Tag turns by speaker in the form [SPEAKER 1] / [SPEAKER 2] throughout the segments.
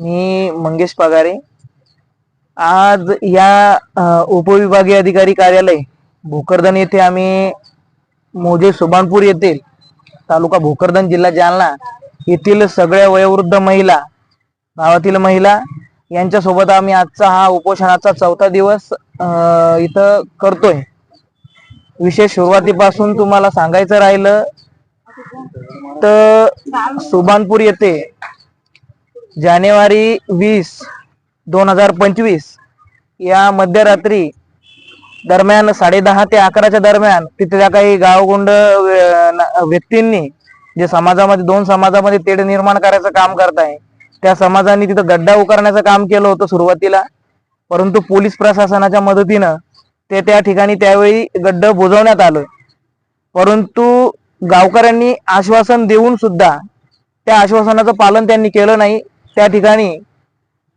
[SPEAKER 1] मी मंगेश पगारे. आज या उपविभागीय अधिकारी कार्यालय भोकरदन येथे आम्ही मोजे सुभानपूर येथील तालुका भोकरदन जिल्हा जालना येथील सगळ्या वयोवृद्ध महिला गावातील महिला यांच्यासोबत आम्ही आजचा हा उपोषणाचा चौथा दिवस इथं करतोय. विशेष सुरुवातीपासून तुम्हाला सांगायचं राहिलं तर सुभानपूर येथे जानेवारी वीस दोन हजार पंचवीस या मध्यरात्री दरम्यान साडेदहा ते अकराच्या दरम्यान तिथल्या काही गावगुंड व्यक्तींनी जे समाजामध्ये दोन समाजामध्ये तेढ निर्माण करायचं काम करत आहे त्या समाजाने तिथं गड्डा उकारण्याचं काम केलं होतं सुरुवातीला. परंतु पोलीस प्रशासनाच्या मदतीनं ते त्या ठिकाणी त्यावेळी गड्ड बुजवण्यात आलं. परंतु गावकऱ्यांनी आश्वासन देऊन सुद्धा त्या आश्वासनाचं पालन त्यांनी केलं नाही. त्या ठिकाणी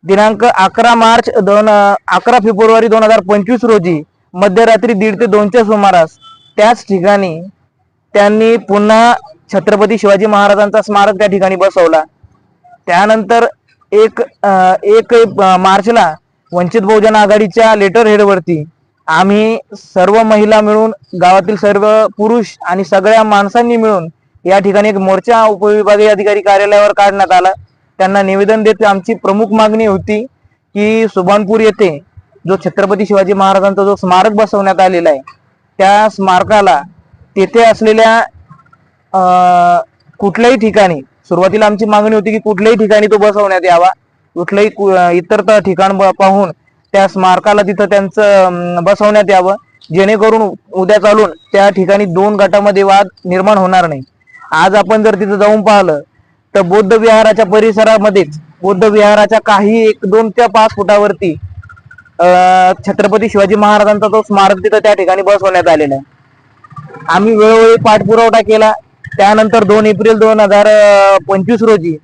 [SPEAKER 1] दिनांक अकरा मार्च दोन अकरा फेब्रुवारी दोन हजार पंचवीस रोजी मध्यरात्री दीड ते दोनच्या सुमारास त्याच ठिकाणी त्यांनी पुन्हा छत्रपती शिवाजी महाराजांचा स्मारक त्या ठिकाणी बसवला. त्यानंतर एक एक मार्चला वंचित बहुजन आघाडीच्या लेटर हेडवरती आम्ही सर्व महिला मिळून गावातील सर्व पुरुष आणि सगळ्या माणसांनी मिळून या ठिकाणी एक मोर्चा उपविभागीय अधिकारी कार्यालयावर काढण्यात आला. त्यांना निवेदन देत आमची प्रमुख मागणी होती की सुभानपूर येथे जो छत्रपती शिवाजी महाराजांचा जो स्मारक बसवण्यात आलेला आहे त्या स्मारकाला तेथे असलेल्या अं, कुठल्याही ठिकाणी सुरुवातीला आमची मागणी होती की कुठल्याही ठिकाणी तो बसवण्यात यावा. कुठलंही इतर ठिकाण पाहून त्या स्मारकाला तिथं त्यांचं बसवण्यात यावं. जेणेकरून उद्या चालून त्या ठिकाणी दोन गटामध्ये वाद निर्माण होणार नाही. आज आपण जर तिथं जाऊन पाहिलं तर बौद्ध विहाराच्या परिसरामध्येच बौद्ध विहाराच्या काही एक दोन त्या पाच फुटावरती छत्रपती शिवाजी महाराजांचा तो स्मारक तिथं त्या ठिकाणी बसवण्यात आलेला आहे. आम्ही वेळोवेळी पाठपुरावठा केला. त्यानंतर दोन एप्रिल दोन हजार पंचवीस रोजी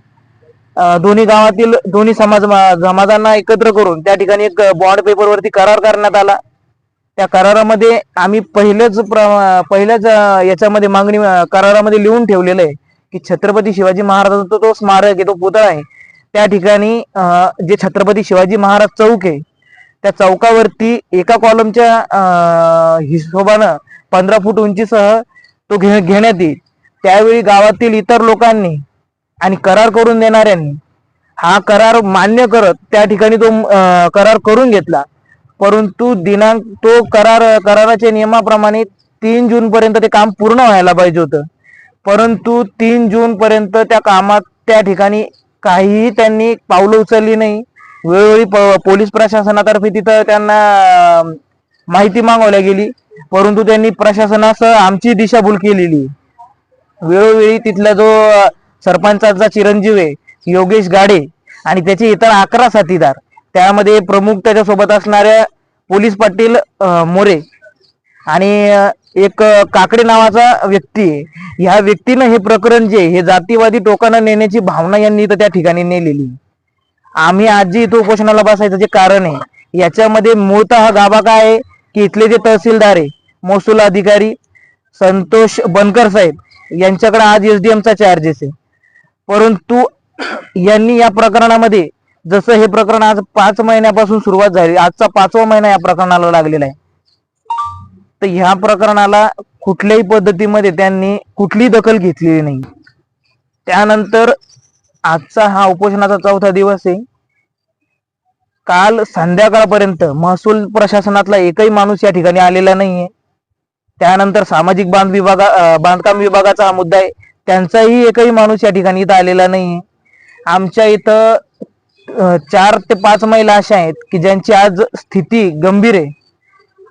[SPEAKER 1] दोन्ही गावातील दोन्ही समाज समाजांना एकत्र करून त्या ठिकाणी एक बॉन्ड पेपरवरती करार करण्यात आला. त्या करारामध्ये आम्ही पहिलेच प्र- पहिल्याच याच्यामध्ये मागणी करारामध्ये लिहून ठेवलेलं आहे. की छत्रपती शिवाजी महाराजांचा तो स्मारक आहे तो पुतळा आहे. त्या ठिकाणी जे छत्रपती शिवाजी महाराज चौक आहे त्या चौकावरती एका कॉलमच्या हिशोबानं पंधरा फूट उंचीसह तो घे घेण्यात येईल. त्यावेळी गावातील इतर लोकांनी आणि करार करून देणाऱ्यांनी हा करार मान्य करत त्या ठिकाणी तो करार करून घेतला. परंतु दिनांक तो करार कराराच्या नियमाप्रमाणे तीन जून पर्यंत ते काम पूर्ण व्हायला पाहिजे होतं. परंतु तीन जून पर्यंत त्या कामात त्या ठिकाणी काहीही त्यांनी पावलं उचलली नाही. वेळोवेळी प- पोलीस प्रशासनातर्फे तिथं त्यांना माहिती मागवल्या गेली. परंतु त्यांनी प्रशासनासह आमची दिशाभूल केलेली. वेळोवेळी तिथला जो सरपंचाचा चिरंजीव आहे योगेश गाडे आणि त्याचे इतर अकरा साथीदार त्यामध्ये प्रमुख त्याच्यासोबत असणाऱ्या पोलीस पाटील मोरे आणि एक काकडे नावाचा व्यक्ती आहे. ह्या व्यक्तीनं हे प्रकरण जे हे जातीवादी टोकानं नेण्याची भावना यांनी इथं त्या ठिकाणी नेलेली आहे. आम्ही आजी इथं उपोषणाला बसायचं जे कारण आहे याच्यामध्ये मूळत हा गाभा काय आहे की इथले जे तहसीलदार आहे महसूल अधिकारी संतोष बनकर साहेब यांच्याकडे आज एसडीएम चा चार्जेस आहे. परंतु यांनी या प्रकरणामध्ये जसं हे प्रकरण आज पाच महिन्यापासून सुरुवात झाली आजचा पाचवा महिना या प्रकरणाला लागलेला आहे. तर ह्या प्रकरणाला कुठल्याही पद्धतीमध्ये त्यांनी कुठलीही दखल घेतलेली नाही. त्यानंतर आजचा हा उपोषणाचा चौथा दिवस आहे. काल संध्याकाळपर्यंत महसूल प्रशासनातला एकही माणूस या ठिकाणी आलेला नाहीये. त्यानंतर सामाजिक बांध विभागा बांधकाम विभागाचा हा मुद्दा आहे. त्यांचाही एकही माणूस या ठिकाणी इथं आलेला नाहीये. आमच्या इथं चार ते पाच महिला अशा आहेत की ज्यांची आज स्थिती गंभीर आहे.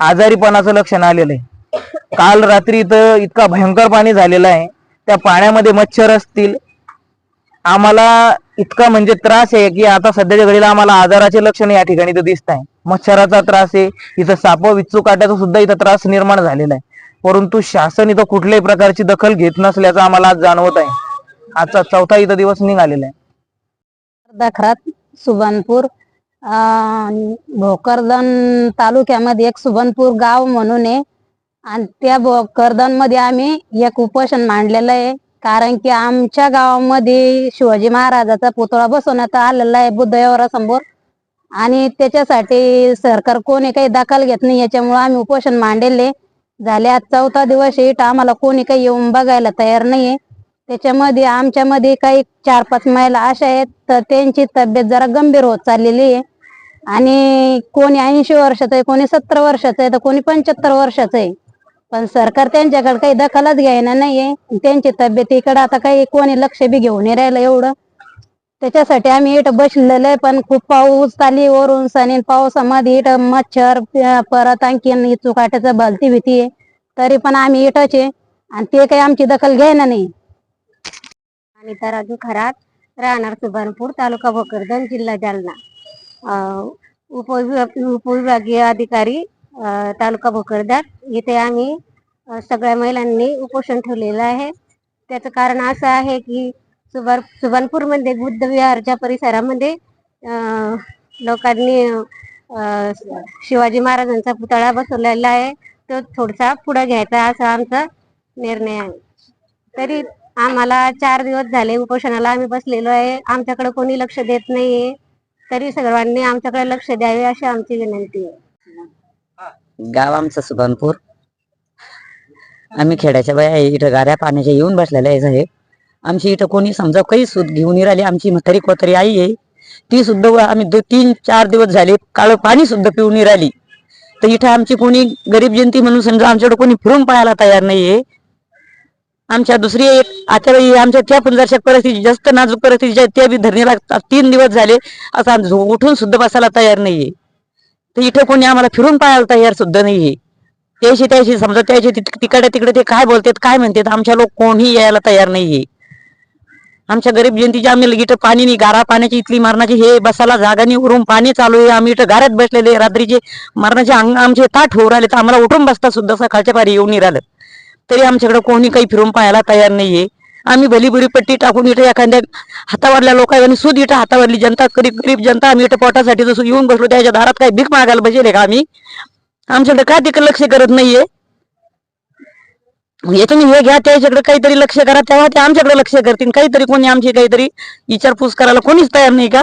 [SPEAKER 1] आजारीपणाचं लक्षण आलेलं आहे. काल रात्री इथं इतका भयंकर पाणी झालेलं आहे. त्या पाण्यामध्ये मच्छर असतील. आम्हाला इतका म्हणजे त्रास आहे की आता सध्याच्या घडीला आम्हाला आजाराचे लक्षण या ठिकाणी इथं दिसत आहे. मच्छराचा त्रास आहे. इथं साप विच्चू काट्याचा सुद्धा इथं त्रास निर्माण झालेला आहे. परंतु शासन इथं कुठल्याही प्रकारची दखल घेत नसल्याचं आम्हाला आज जाणवत आहे. आजचा चौथा इथं दिवस निघालेला आहे.
[SPEAKER 2] दखरात सुभानपूर भोकरदन तालुक्यामध्ये एक सुबनपूर गाव म्हणून आहे. आणि त्या भोकरदनमध्ये आम्ही एक उपोषण मांडलेलं आहे. कारण की आमच्या गावामध्ये शिवाजी महाराजाचा पुतळा बसवण्यात आलेला आहे बुद्ध समोर आणि त्याच्यासाठी सरकार कोणी काही दखल घेत नाही याच्यामुळे आम्ही उपोषण मांडले झाले आज चौथा दिवस आहे आम्हाला कोणी काही येऊन बघायला तयार नाहीये. त्याच्यामध्ये आमच्यामध्ये काही चार पाच महिला अशा आहेत तर त्यांची तब्येत जरा गंभीर होत चाललेली आहे. आणि कोणी ऐंशी वर्षाचं आहे कोणी सत्तर वर्षाचं आहे तर कोणी पंच्याहत्तर वर्षाचं आहे. पण सरकार त्यांच्याकडे काही दखलच घ्यायना नाहीये. त्यांची तब्येत इकडं आता काही कोणी लक्ष बी घेऊन नाही राहिलं एवढं. त्याच्यासाठी आम्ही इथं बसलेलो आहे पण खूप पाऊस चाली वरून सनी पावसामध्ये. इथं मच्छर परत आणखीन चुकाट्याचं भलती भीती आहे. तरी पण आम्ही इथंच आहे आणि ते काही आमची दखल घ्यायना नाही.
[SPEAKER 3] अनिता राजू खरात राहणार सुभानपूर तालुका भोकरदन जिल्हा जालना. उपविभाग उपविभागीय अधिकारी तालुका भोकरदन. इथे आम्ही सगळ्या महिलांनी उपोषण ठेवलेलं आहे. त्याचं कारण असं आहे की सुभान सुभानपूरमध्ये बुद्ध विहारच्या परिसरामध्ये लोकांनी शिवाजी महाराजांचा पुतळा बसवलेला आहे. तो थोडासा पुढे घ्यायचा असा आमचा निर्णय आहे. तरी आम्हाला चार दिवस झाले उपोषणाला आम्ही बसलेलो आहे. आमच्याकडे कोणी लक्ष देत नाहीये. तरी सर्वांनी आमच्याकडे लक्ष द्यावे अशी आमची विनंती आहे.
[SPEAKER 4] गाव आमचं सुभानपूर आम्ही खेड्याच्या बाया इथं गाऱ्या पाण्याच्या येऊन बसलेल्या आहे साहेब. आमची इथं कोणी समजा काही सूद घेऊन राहिली आमची म्हातारी कोतरी आई आहे ती सुद्धा आम्ही दो तीन चार दिवस झाले काळ पाणी सुद्धा पिऊन राहिली तर इथं आमची कोणी गरीब जयंती म्हणून समजा आमच्याकडे कोणी फिरून पाहायला तयार नाहीये. आमच्या दुसरी एक आता आमच्या त्या पण परिस्थिती जास्त नाजूक परिस्थिती त्या बी धरणीला तीन दिवस झाले. असं उठून सुद्धा बसायला तयार नाहीये. तर इथं कोणी आम्हाला फिरून पाहायला तयार सुद्धा नाहीये. त्याशी त्याशी समजा त्याशी तिकडे तिकडे ते काय बोलतात काय म्हणतात आमच्या लोक कोणी यायला तयार नाहीये. आमच्या गरीब जयंतीच्या आम्ही इथं पाणी नाही गारा पाण्याची इथली मरणाची हे बसायला जागा नाही उरून पाणी चालू आहे. आम्ही इथं गाऱ्यात बसलेले रात्रीचे मरणाचे अंग आमचे ताट होऊ राहिले तर आम्हाला उठून बसता सुद्धा सकाळच्या पारी येऊन नाही राहिलं. तरी आमच्याकडे कोणी काही फिरून पाहायला तयार नाहीये. आम्ही भलीबुरी पट्टी टाकून इथं एखाद्या हातावरल्या लोकांनी सुद इथं हातावरली जनता गरीब गरीब जनता आम्ही इथं पोटासाठी जसं येऊन बसलो त्याच्या दारात काही भीक मागायला बसेल का आम्ही? आमच्याकडे काय तिकडे लक्ष करत नाहीये. हे तुम्ही हे घ्या त्याच्याकडे काहीतरी लक्ष करा तेव्हा ते आमच्याकडे लक्ष करतील. काहीतरी कोणी आमची काहीतरी विचारपूस करायला कोणीच तयार नाही का?